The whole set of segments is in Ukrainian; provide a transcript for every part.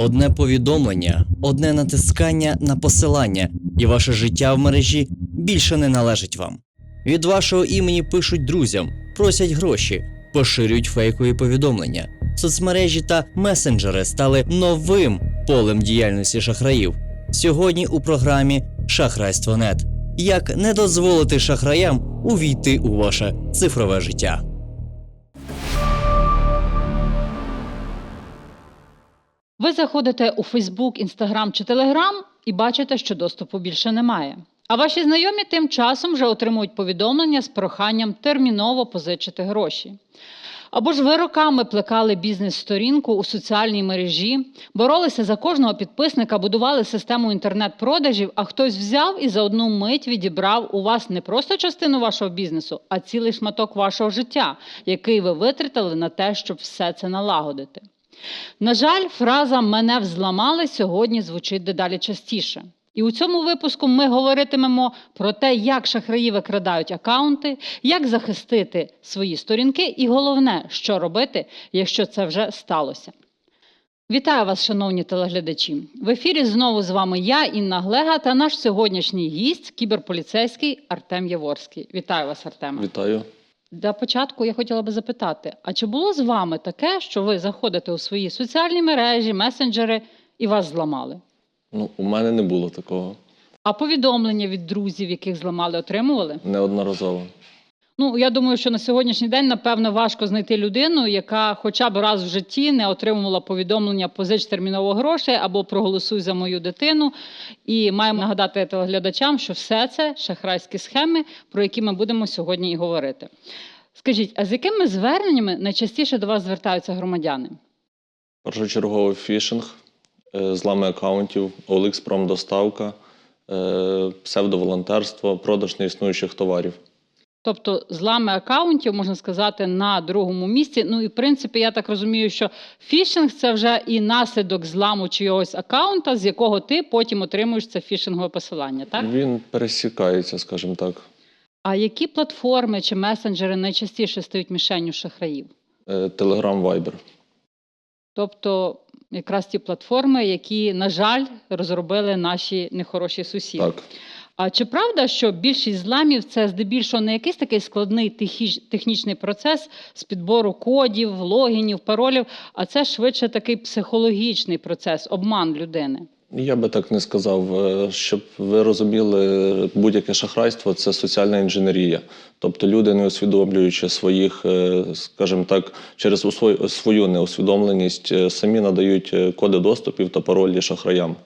Одне повідомлення, одне натискання на посилання, і ваше життя в мережі більше не належить вам. Від вашого імені пишуть друзям, просять гроші, поширюють фейкові повідомлення. Соцмережі та месенджери стали новим полем діяльності шахраїв. Сьогодні у програмі Шахрайство.нет. Як не дозволити шахраям увійти у ваше цифрове життя. Ви заходите у Фейсбук, Інстаграм чи Телеграм і бачите, що доступу більше немає. А ваші знайомі тим часом вже отримують повідомлення з проханням терміново позичити гроші. Або ж ви роками плекали бізнес-сторінку у соціальній мережі, боролися за кожного підписника, будували систему інтернет-продажів, а хтось взяв і за одну мить відібрав у вас не просто частину вашого бізнесу, а цілий шматок вашого життя, який ви витратили на те, щоб все це налагодити. На жаль, фраза мене взламали сьогодні звучить дедалі частіше. І у цьому випуску ми говоритимемо про те, як шахраї викрадають акаунти, як захистити свої сторінки, і головне, що робити, якщо це вже сталося. Вітаю вас, шановні телеглядачі. В ефірі знову з вами я, Інна Глега, та наш сьогоднішній гість, кіберполіцейський Артем Яворський. Вітаю вас, Артеме. Вітаю. Для початку я хотіла би запитати: а чи було з вами таке, що ви заходите у свої соціальні мережі, месенджери і вас зламали? Ну, у мене не було такого А повідомлення від друзів, яких зламали, отримували? неодноразово. Ну я думаю, що на сьогоднішній день напевно важко знайти людину, яка хоча б раз в житті не отримувала повідомлення позич терміново грошей або проголосуй за мою дитину. І маємо нагадати телеглядачам, що все це шахрайські схеми, про які ми будемо сьогодні і говорити. Скажіть, а з якими зверненнями найчастіше до вас звертаються громадяни? Першочерговий фішинг, е, злами акаунтів, OLX доставка, е, псевдоволонтерство, продаж неіснуючих товарів. Тобто злами акаунтів, можна сказати, на другому місці. Ну і в принципі, я так розумію, що фішинг це вже і наслідок зламу чогось акаунта, з якого ти потім отримуєш це фішингове посилання. Так? Він пересікається, скажімо так. А які платформи чи месенджери найчастіше стають мішенню шахраїв? Telegram, Viber. Тобто, якраз ті платформи, які, на жаль, розробили наші нехороші сусіди. Так. А чи правда, що більшість зламів це здебільшого не якийсь такий складний технічний процес з підбору кодів, логінів, паролів, а це швидше такий психологічний процес, обман людини? Я би так не сказав, Е, щоб ви розуміли, будь-яке шахрайство це соціальна інженерія. Тобто люди, не усвідомлюючи своїх, е, скажімо так, через свою неусвідомленість, е, самі надають коди доступів та паролі шахраям.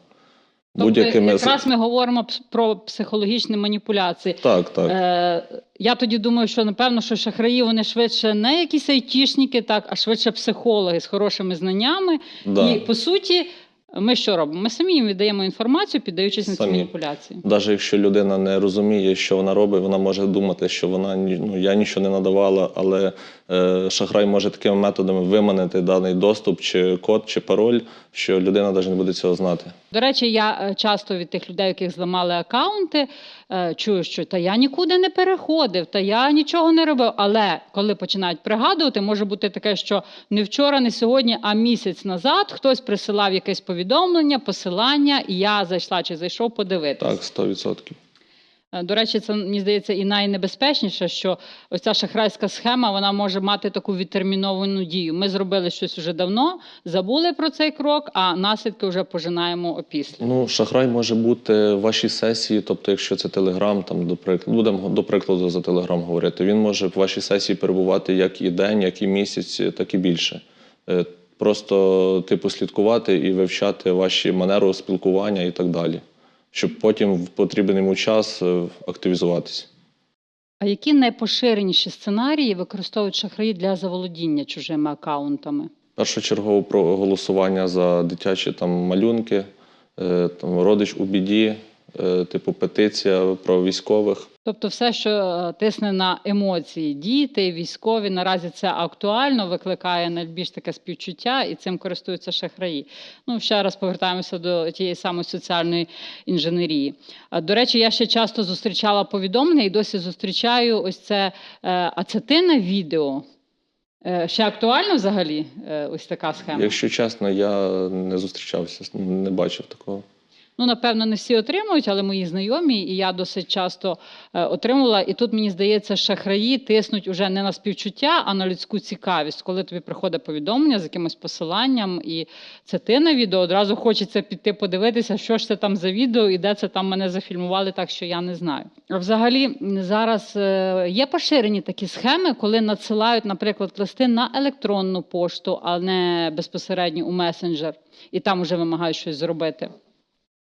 Тобто, Будь-якими з- якраз ми говоримо про психологічні маніпуляції. Так, так. Е, я тоді думаю, що напевно, що шахраї вони швидше не якісь айтішники, так, а швидше психологи з хорошими знаннями. Да. І по суті, ми що робимо? Ми самі їм віддаємо інформацію, піддаючись на ці маніпуляції. Навіть якщо людина не розуміє, що вона робить, вона може думати, що вона ну, я нічого не надавала, але шахрай може такими методами виманити даний доступ, чи код, чи пароль, що людина навіть не буде цього знати. До речі, я е, часто від тих людей, яких зламали акаунти, е, чую, що та я нікуди не переходив, та я нічого не робив. Але коли починають пригадувати, може бути таке, що не вчора, не сьогодні, а місяць назад хтось присилав якесь повідомлення, посилання, і я зайшла чи зайшов подивитися. Так, 100%. Е, До речі, це мені здається і найнебезпечніше, що ось ця шахрайська схема вона може мати таку відтерміновану дію. Ми зробили щось уже давно, забули про цей крок, а наслідки вже пожинаємо опісля. Ну, шахрай може бути в вашій сесії, тобто, якщо це Телеграм, там до прикладу, будемо до прикладу за Телеграм говорити. Він може в вашій сесії перебувати як і день, як і місяць, так і більше. Е, Просто типу слідкувати і вивчати ваші манеру спілкування і так далі, щоб потім в потрібний йому час е, активізуватися. А які найпоширеніші сценарії використовують шахраї для заволодіння чужими акаунтами? Першочергово про голосування за дитячі там малюнки, е, там родич у біді, типу петиція про військових. Тобто, все, що е, тисне на емоції, діти, військові, наразі це актуально, викликає найбільш таке співчуття, і цим користуються шахраї. Ну, ще раз повертаємося до тієї самої соціальної інженерії. А, До речі, я ще часто зустрічала повідомлення і досі зустрічаю ось це. е, А це ти на відео? Е, Ще актуально взагалі е, ось така схема? Якщо чесно, я не зустрічався, не бачив такого. Ну, напевно, не всі отримують, але мої знайомі, і я досить часто е, отримувала. І тут мені здається, шахраї тиснуть уже не на співчуття, а на людську цікавість. Коли тобі приходить повідомлення з якимось посиланням, і це ти на відео, одразу хочеться піти подивитися, що ж це там за відео і де це там мене зафільмували, так що я не знаю. Взагалі, зараз е, є поширені такі схеми, коли надсилають, наприклад, листи на електронну пошту, а не безпосередньо у месенджер, і там вже вимагають щось зробити.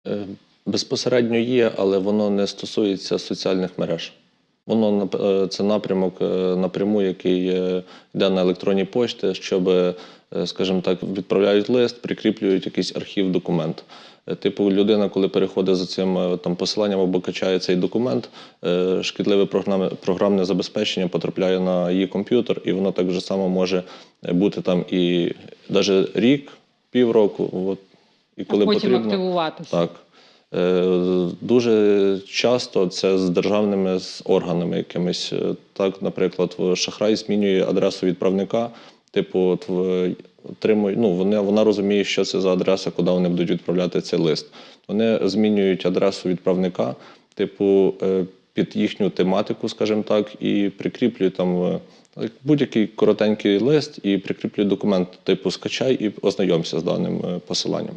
Е, Безпосередньо є, але воно не стосується соціальних мереж. Воно е, це напрямок е, напряму, який йде на електронні пошти, щоб, скажімо так, відправляють лист, прикріплюють якийсь архів документ. Типу, людина, коли переходить за цим там посиланням або качає цей документ, шкідливе програмне, програмне забезпечення потрапляє на її комп'ютер, і воно так само може бути там і навіть рік, півроку. От, і коли а потім потрібно. активуватися. Так. Е, Дуже часто це з державними з органами якимись. Е, Так, наприклад, в шахрай змінює адресу відправника. Типу, от в- отримує, ну, вони, вона розуміє, що це за адреса, куди вони будуть відправляти цей лист. Вони змінюють адресу відправника, типу, е, під їхню тематику, скажімо так, і прикріплюють там будь-який коротенький лист і прикріплюють документ, типу, скачай і ознайомся з даним посиланням.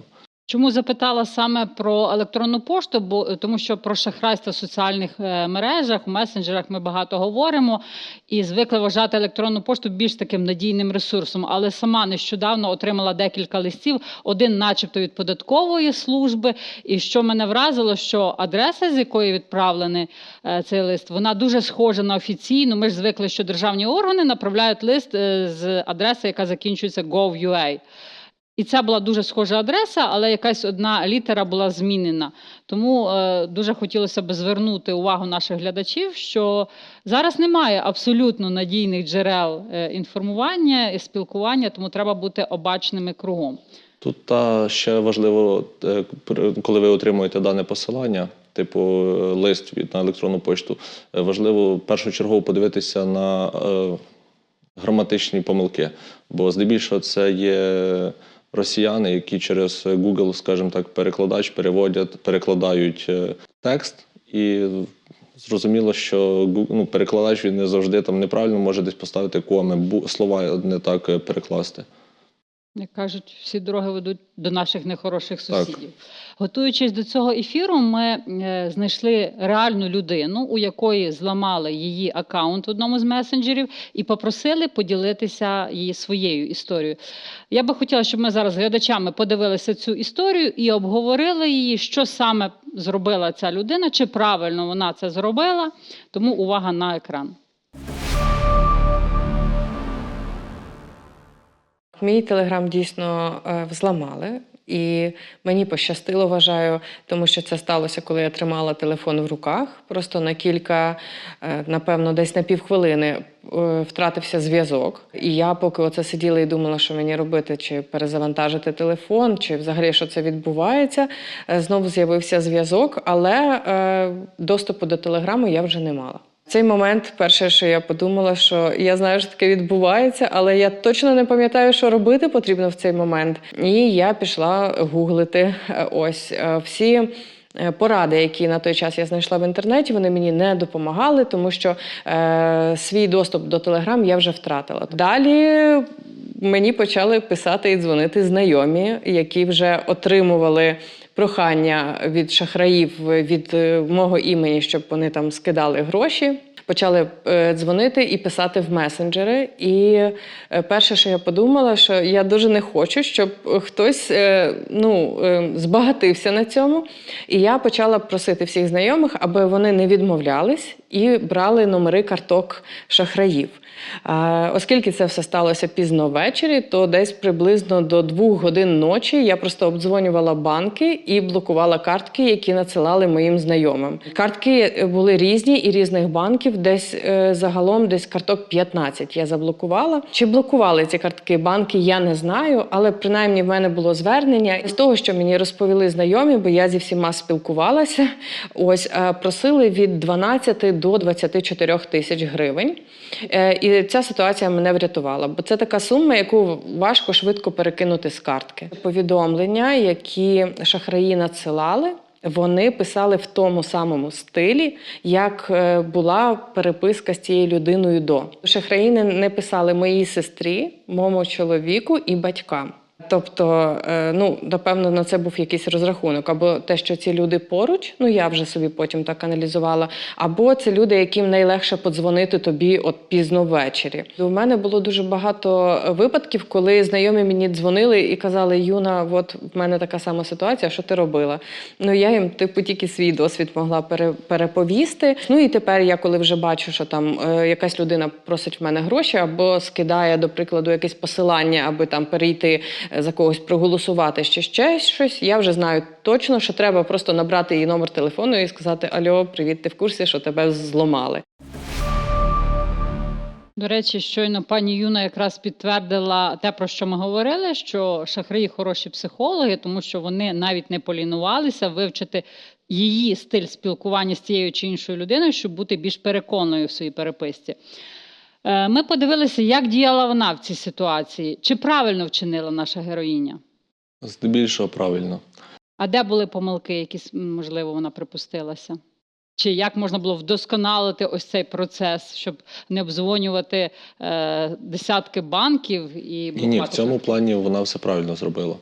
Чому запитала саме про електронну пошту? Бо тому, що про шахрайство в соціальних е, мережах, в месенджерах ми багато говоримо і звикли вважати електронну пошту більш таким надійним ресурсом. Але сама нещодавно отримала декілька листів, один, начебто, від податкової служби. І що мене вразило, що адреса, з якої відправлений е, цей лист, вона дуже схожа на офіційну. Ми ж звикли, що державні органи направляють лист е, з адреси, яка закінчується gov.ua. І це була дуже схожа адреса, але якась одна літера була змінена. Тому е, дуже хотілося б звернути увагу наших глядачів, що зараз немає абсолютно надійних джерел е, інформування і спілкування, тому треба бути обачними кругом. Тут та ще важливо, е, коли ви отримуєте дане посилання, типу е, лист від на електронну пошту, важливо першочергово подивитися на е, граматичні помилки. Бо здебільшого це є росіяни, які через Google, скажімо так, перекладач переводять, перекладають е, текст і. Зрозуміло, що Гу- ну, перекладач він не завжди там неправильно може десь поставити коми, слова не так е, перекласти. Як кажуть, всі дороги ведуть до наших нехороших Так. сусідів. Готуючись до цього ефіру, ми е, знайшли реальну людину, у якої зламали її аккаунт в одному з месенджерів, і попросили поділитися її своєю історією. Я би хотіла, щоб ми зараз з глядачами подивилися цю історію і обговорили її, що саме зробила ця людина, чи правильно вона це зробила. Тому увага на екран. Мій телеграм дійсно е, взламали, і мені пощастило, вважаю, тому що це сталося, коли я тримала телефон в руках. Просто на кілька, е, напевно, десь на півхвилини е, втратився зв'язок. І я, поки оце сиділа і думала, що мені робити, чи перезавантажити телефон, чи взагалі що це відбувається, знову з'явився зв'язок, але доступу до телеграму я вже не мала. Цей момент, перше, що я подумала, що я знаю, що таке відбувається, але я точно не пам'ятаю, що робити потрібно в цей момент. І я пішла гуглити е, ось е, всі. е, Поради, які на той час я знайшла в інтернеті, вони мені не допомагали, тому що е, свій доступ до Телеграм я вже втратила. Далі мені почали писати і дзвонити знайомі, які вже отримували прохання від шахраїв від е, мого імені, щоб вони там скидали гроші. Почали е, дзвонити і писати в месенджери. І е, перше, що я подумала, що я дуже не хочу, щоб хтось е, ну, збагатився на цьому. І я почала просити всіх знайомих, аби вони не відмовлялись і брали номери карток шахраїв. Оскільки це все сталося пізно ввечері, то десь приблизно до двох годин ночі я просто обдзвонювала банки і блокувала картки, які надсилали моїм знайомим. Картки були різні і різних банків. Десь е, загалом десь карток 15 я заблокувала. Чи блокували ці картки банки, я не знаю, але принаймні в мене було звернення з того, що мені розповіли знайомі, бо я зі всіма спілкувалася. Ось е, просили від 12 до 24 тисяч гривень. Е, І ця ситуація мене врятувала, бо це така сума, яку важко швидко перекинути з картки. Повідомлення, які шахраї надсилали. Вони писали в тому самому стилі, як е, була переписка з цією людиною до. Шахраї не- не писали моїй сестрі, моєму чоловіку і батькам. Тобто, е, ну напевно, на це був якийсь розрахунок, або те, що ці люди поруч, ну я вже собі потім так аналізувала, або це люди, яким найлегше подзвонити тобі от пізно ввечері. У мене було дуже багато випадків, коли знайомі мені дзвонили і казали: Юна, от в мене така сама ситуація, що ти робила? Ну я їм типу тільки свій досвід могла пере, переповісти. Ну і тепер я, коли вже бачу, що там е, якась людина просить в мене гроші, або скидає, до прикладу, якесь посилання, аби там перейти за когось проголосувати чи ще щось. Я вже знаю точно, що треба просто набрати її номер телефону і сказати: Альо, привіт, ти в курсі, що тебе зломали. До речі, щойно пані Юна якраз підтвердила те, про що ми говорили, що шахраї хороші психологи, тому що вони навіть не полінувалися вивчити її стиль спілкування з тією чи іншою людиною, щоб бути більш переконною в своїй переписці. Е, Ми подивилися, як діяла вона в цій ситуації, чи правильно вчинила наша героїня. Здебільшого правильно. А де були помилки, які, можливо, вона припустилася? Чи як можна було вдосконалити ось цей процес, щоб не обдзвонювати е, десятки банків і Ні, ні, в цьому плані вона все правильно зробила.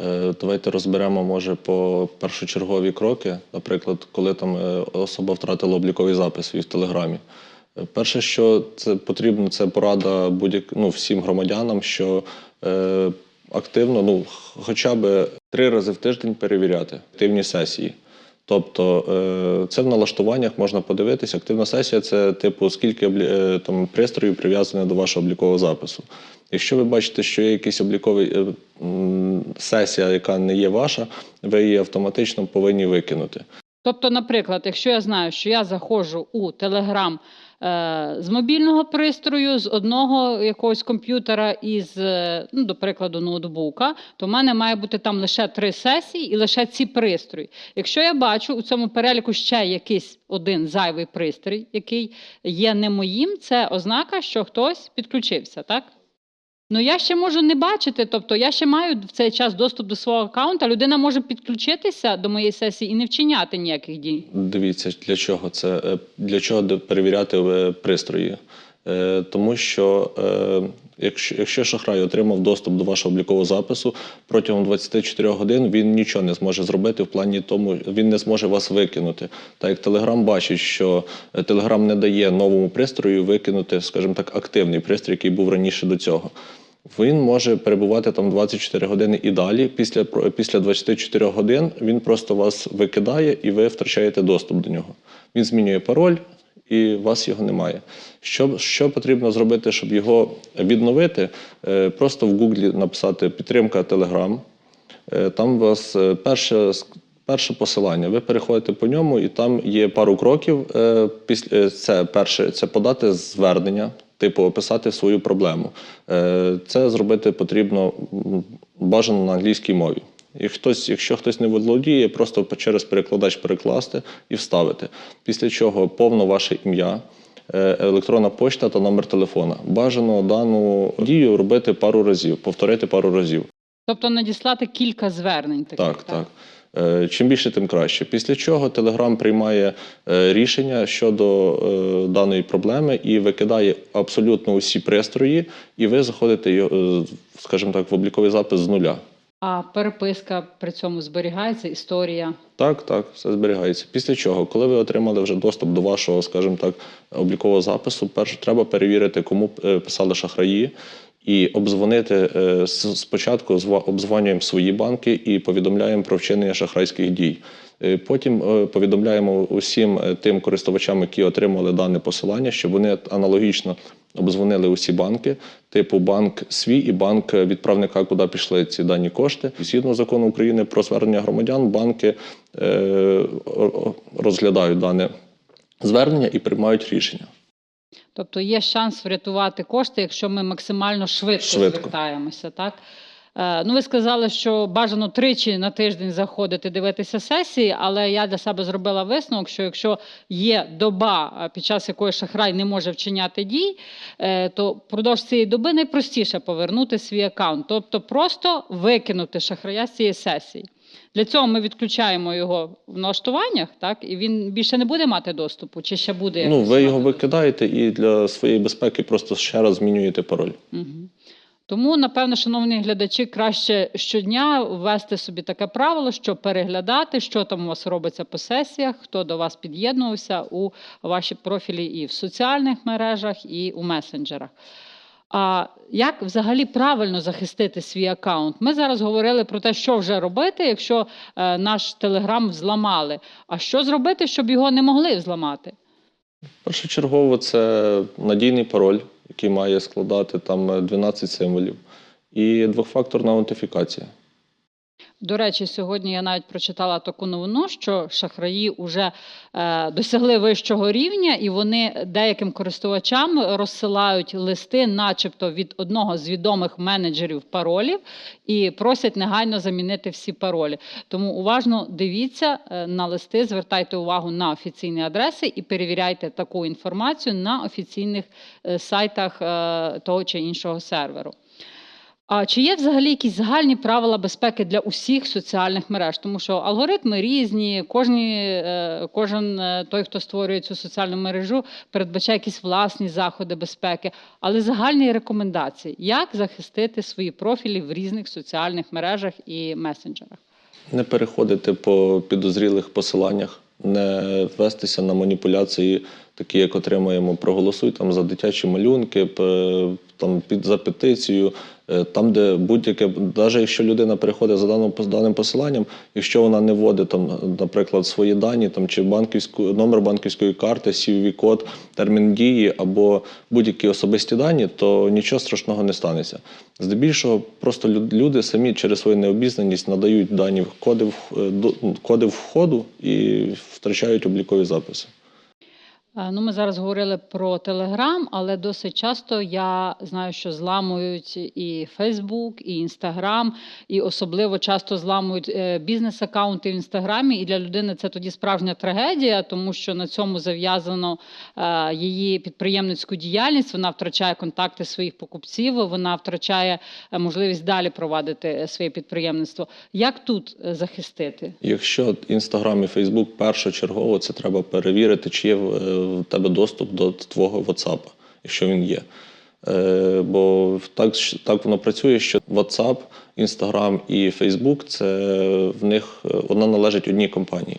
Е, Давайте розберемо, може, по першочергові кроки. Наприклад, коли там е, особа втратила обліковий запис свій в Телеграмі. Перше, що це потрібно, це порада будь ну, всім громадянам, що е, активно, ну, хоча б три рази в тиждень перевіряти активні сесії. Тобто е, це в налаштуваннях можна подивитися. Активна сесія це типу скільки е, там пристроїв прив'язані до вашого облікового запису. Якщо ви бачите, що є якийсь обліковий е, сесія, яка не є ваша, ви її автоматично повинні викинути. Тобто, наприклад, якщо я знаю, що я заходжу у Телеграм з мобільного пристрою, з одного якогось комп'ютера і з, е, ну, до прикладу, ноутбука, то в мене має бути там лише три сесії і лише ці пристрої. Якщо я бачу у цьому переліку ще якийсь один зайвий пристрій, який є не моїм, це ознака, що хтось підключився, так? Ну я ще можу не бачити, тобто я ще маю в цей час доступ до свого аккаунта. Людина може підключитися до моєї сесії і не вчиняти ніяких дій. Дивіться, для чого це е, для чого перевіряти е, пристрої. Е, Тому що якщо, якщо шахрай отримав доступ до вашого облікового запису протягом 24 годин, він нічого не зможе зробити в плані тому, він не зможе вас викинути. Так як Telegram бачить, що Telegram не дає новому пристрою викинути, скажімо так, активний пристрій, який був раніше до цього. Він може перебувати там 24 години і далі. Після, після 24 годин він просто вас викидає і ви втрачаєте доступ до нього. Він змінює пароль, і вас його немає. Що, що потрібно зробити, щоб його відновити? Е, Просто в Гуглі написати підтримка Telegram. Е, Там у вас е, перше, перше посилання. Ви переходите по ньому, і там є пару кроків. Це перше це подати звернення, типу описати свою проблему. Е, Це зробити потрібно бажано на англійській мові. І хтось, якщо хтось не володіє, просто через перекладач перекласти і вставити. Після чого повно ваше ім'я, е, електронна почта та номер телефона. Бажано дану дію робити пару разів, повторити пару разів. Тобто надіслати кілька звернень таких. Так, так. Е, Чим більше, тим краще. Після чого Telegram приймає е, рішення щодо е, даної проблеми і викидає абсолютно усі пристрої, і ви заходите, е, скажімо так, в обліковий запис з нуля. А переписка при цьому зберігається, історія. Так, так, все зберігається. Після чого, коли ви отримали вже доступ до вашого, скажімо так, облікового запису, перше треба перевірити, кому е, писали шахраї, і обдзвонити е, спочатку зва- обдзвонюємо свої банки і повідомляємо про вчинення шахрайських дій. Е, Потім е, повідомляємо усім тим користувачам, які отримали дане посилання, щоб вони аналогічно обдзвонили усі банки, типу банк свій і банк відправника, куди пішли ці дані кошти. Згідно закону України про звернення громадян, банки розглядають дане звернення і приймають рішення. Тобто є шанс врятувати кошти, якщо ми максимально швидко, Швидко. звертаємося, так? Е, Ну, ви сказали, що бажано тричі на тиждень заходити дивитися сесії, але я для себе зробила висновок, що якщо є доба, е, під час якої шахрай не може вчиняти дій, е, то впродовж цієї доби найпростіше повернути свій аккаунт, тобто просто викинути шахрая з цієї сесії. Для цього ми відключаємо його в налаштуваннях, так, і він більше не буде мати доступу, чи ще буде Ну, ви його викидаєте і для своєї безпеки просто ще раз змінюєте пароль. Мгм. Тому, напевно, шановні глядачі, краще щодня ввести собі таке правило, щоб переглядати, що там у вас робиться по сесіях, хто до вас під'єднувався у ваші профілі і в соціальних мережах, і у месенджерах. А як взагалі правильно захистити свій аккаунт? Ми зараз говорили про те, що вже робити, якщо е, наш телеграм взламали. А що зробити, щоб його не могли взламати? Першочергово це надійний пароль, який має складати там е, 12 символів, і двохфакторна аутентифікація. До речі, сьогодні я навіть прочитала таку новину, що шахраї вже е, досягли вищого рівня, і вони деяким користувачам розсилають листи, начебто від одного з відомих менеджерів паролів, і просять негайно замінити всі паролі. Тому уважно дивіться е, на листи, звертайте увагу на офіційні адреси і перевіряйте таку інформацію на офіційних е, сайтах е, того чи іншого серверу. А чи є взагалі якісь загальні правила безпеки для усіх соціальних мереж? Тому що алгоритми різні, кожні, е, кожен е, той, хто створює цю соціальну мережу, передбачає якісь власні заходи безпеки, але загальні рекомендації, як захистити свої профілі в різних соціальних мережах і месенджерах? Не переходити по підозрілих посиланнях, не вестися на маніпуляції, такі як отримуємо проголосуй там за дитячі малюнки, там під за петицію, е, там, де будь-яке, навіть якщо людина переходить за даним, даним посиланням, якщо вона не вводить там, наприклад, свої дані там чи банківську номер банківської карти, cvv код термін дії або будь-які особисті дані, то нічого страшного не станеться. Здебільшого просто люди самі через свою необізнаність надають дані коди, е, коди входу і втрачають облікові записи. Е, Ну, ми зараз говорили про Телеграм, але досить часто я знаю, що зламують і Фейсбук, і Інстаграм, і особливо часто зламують е, бізнес-аккаунти в Інстаграмі. І для людини це тоді справжня трагедія, тому що на цьому зав'язано е, її підприємницьку діяльність. Вона втрачає контакти своїх покупців, вона втрачає можливість далі провадити своє підприємництво. Як тут захистити? Якщо Інстаграм і Фейсбук першочергово, це треба перевірити, чи є в тебе доступ до твого WhatsApp, якщо він є. Е, Бо так, так воно працює, що WhatsApp, Instagram і Facebook це в них е, вона належить одній компанії.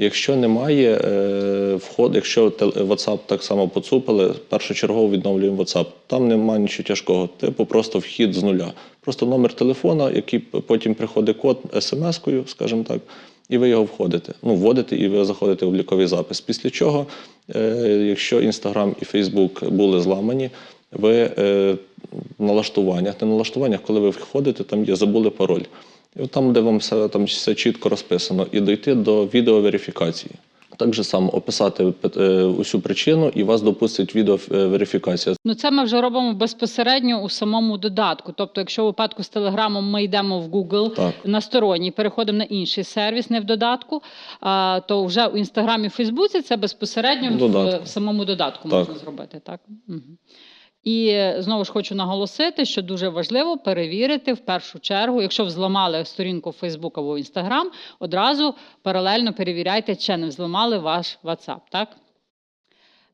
Якщо немає е, входу, якщо WhatsApp так само поцупили, першочергово відновлюємо WhatsApp. Там немає нічого тяжкого. Типу просто вхід з нуля. Просто номер телефона, який потім приходить код смс-кою, скажімо так, і ви його входите. Ну, вводите і ви заходите в обліковий запис. Після чого, е, якщо Instagram і Facebook були зламані, ви в налаштуваннях, не налаштуваннях, коли ви входите, там є забули пароль. І там, де вам все, там все чітко розписано, і дойти до відеоверифікації. Так же само описати пи- е, усю причину, і вас допустить відеоверифікація. Ну, це ми вже робимо безпосередньо у самому додатку. Тобто, якщо в випадку з Телеграмом ми йдемо в Google Так. на сторонній, переходимо на інший сервіс, не в додатку, а, то вже у Інстаграмі, Фейсбуці це безпосередньо в, в самому додатку Так. можна зробити. Так? Угу. І знову ж хочу наголосити, що дуже важливо перевірити в першу чергу, якщо взламали сторінку Facebook або Instagram, одразу паралельно перевіряйте, чи не взламали ваш WhatsApp. Так?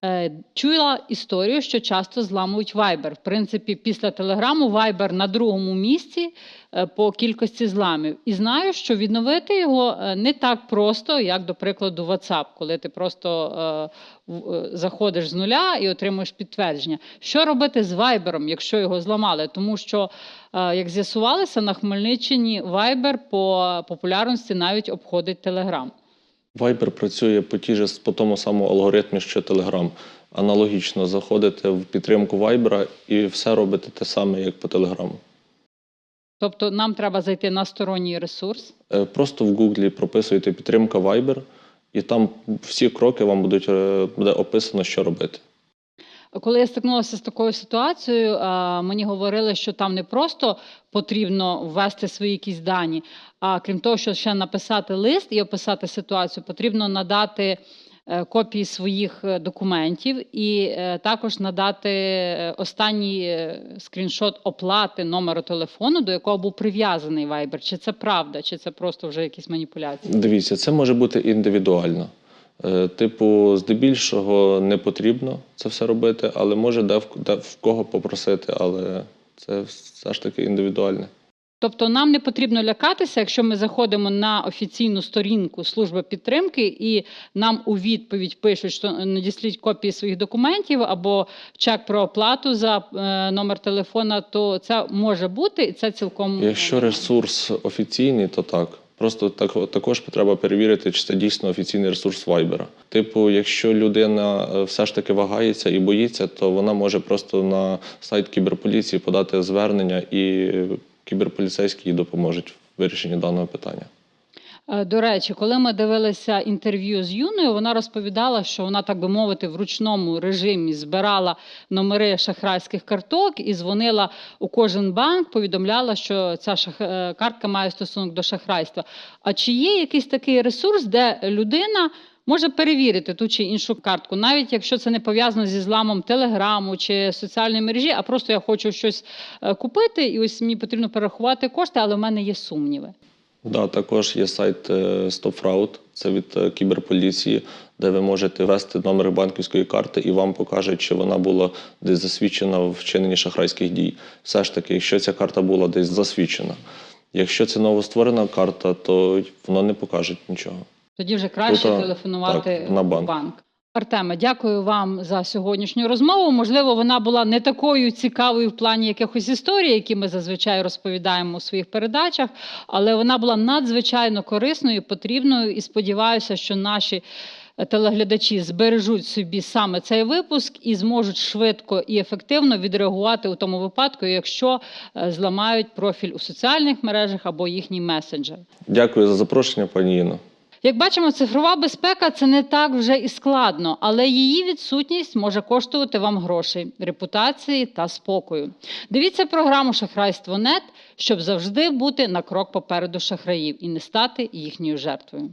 Е, Чула історію, що часто зламують Viber. В принципі, після телеграму Viber на другому місці е, по кількості зламів. І знаю, що відновити його е, не так просто, як, до прикладу, WhatsApp, коли ти просто заходиш з нуля і отримуєш підтвердження. Що робити з Viber, якщо його зламали? Тому що, як з'ясувалося, на Хмельниччині Viber по популярності навіть обходить Telegram. Viber працює по ті ж по тому самому алгоритмі, що Telegram. Аналогічно заходите в підтримку Viber і все робите те саме, як по Telegram. Тобто нам треба зайти на сторонній ресурс. Е, Просто в Google прописуєте підтримка Viber І там всі кроки вам будуть е, буде описано, що робити. Коли я стикнулася з такою ситуацією, мені говорили, що там не просто потрібно ввести свої якісь дані, а крім того, що ще написати лист і описати ситуацію, потрібно надати е, копії своїх е, документів і е, також надати останній скріншот оплати номеру телефону, до якого був прив'язаний Viber. Чи це правда, чи це просто вже якісь маніпуляції? Дивіться, це може бути індивідуально. Е, Типу, здебільшого не потрібно це все робити, але може де в, де в кого попросити, але це все ж таки індивідуальне. Тобто нам не потрібно лякатися, якщо ми заходимо на офіційну сторінку служби підтримки і нам у відповідь пишуть, що надісліть копії своїх документів або чек про оплату за е, номер телефона, то це може бути і це цілком Якщо ресурс офіційний, то так. Просто так, також треба перевірити, чи це дійсно офіційний ресурс Viber. Типу, якщо людина е, все ж таки вагається і боїться, то вона може просто на сайт кіберполіції подати звернення, і кіберполіцейські їй допоможуть в вирішенні даного питання. Е, До речі, коли ми дивилися інтерв'ю з Юною, вона розповідала, що вона, так би мовити, в ручному режимі збирала номери шахрайських карток і дзвонила у кожен банк, повідомляла, що ця шах... е, картка має стосунок до шахрайства. А чи є якийсь такий ресурс, де людина може перевірити ту чи іншу картку, навіть якщо це не пов'язано зі зламом телеграму чи соціальної мережі, а просто я хочу щось е, купити, і ось мені потрібно перерахувати кошти, але в мене є сумніви. Да, також є сайт е, StopFraud, це від е, кіберполіції, де ви можете ввести номер банківської карти і вам покажуть, чи вона була десь засвідчена в вчиненні шахрайських дій. Все ж таки, якщо ця карта була десь засвідчена. Якщо це новостворена карта, то воно не покаже нічого. Тоді вже краще Тут, телефонувати так, на банк. в банк. Артеме, дякую вам за сьогоднішню розмову. Можливо, вона була не такою цікавою в плані якихось історій, які ми зазвичай розповідаємо у своїх передачах, але вона була надзвичайно корисною, потрібною. І сподіваюся, що наші е, телеглядачі збережуть собі саме цей випуск і зможуть швидко і ефективно відреагувати у тому випадку, якщо е, зламають профіль у соціальних мережах або їхній месенджер. Дякую за запрошення, пані Іно. Як бачимо, цифрова безпека це не так вже і складно, але її відсутність може коштувати вам грошей, репутації та спокою. Дивіться програму Шахрайство Нет, щоб завжди бути на крок попереду шахраїв і не стати їхньою жертвою.